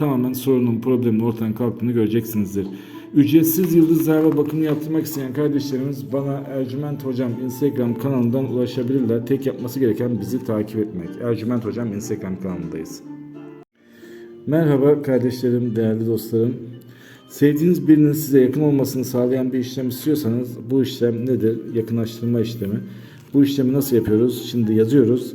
tamamen sorunun, problemin ortadan kalktığını göreceksinizdir. Ücretsiz yıldız zarfa bakımı yaptırmak isteyen kardeşlerimiz bana Ercüment Hocam Instagram kanalından ulaşabilirler. Tek yapması gereken bizi takip etmek. Ercüment Hocam Instagram kanalındayız. Merhaba kardeşlerim, değerli dostlarım. Sevdiğiniz birinin size yakın olmasını sağlayan bir işlem istiyorsanız bu işlem nedir? Yakınlaştırma işlemi. Bu işlemi nasıl yapıyoruz? Şimdi yazıyoruz.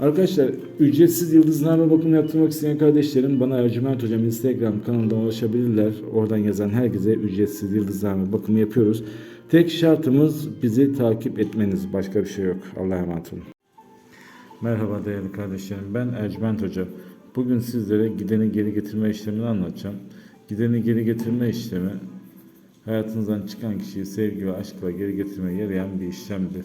Arkadaşlar ücretsiz yıldızlarla bakım yaptırmak isteyen kardeşlerim bana Ercüment Hocam Instagram kanalından ulaşabilirler. Oradan yazan herkese ücretsiz yıldızlarla bakımı yapıyoruz. Tek şartımız bizi takip etmeniz. Başka bir şey yok. Allah'a emanet olun. Merhaba değerli kardeşlerim. Ben Ercüment Hoca. Bugün sizlere gideni geri getirme işlemini anlatacağım. Gideni geri getirme işlemi hayatınızdan çıkan kişiyi sevgi ve aşkla geri getirmeye yarayan bir işlemdir.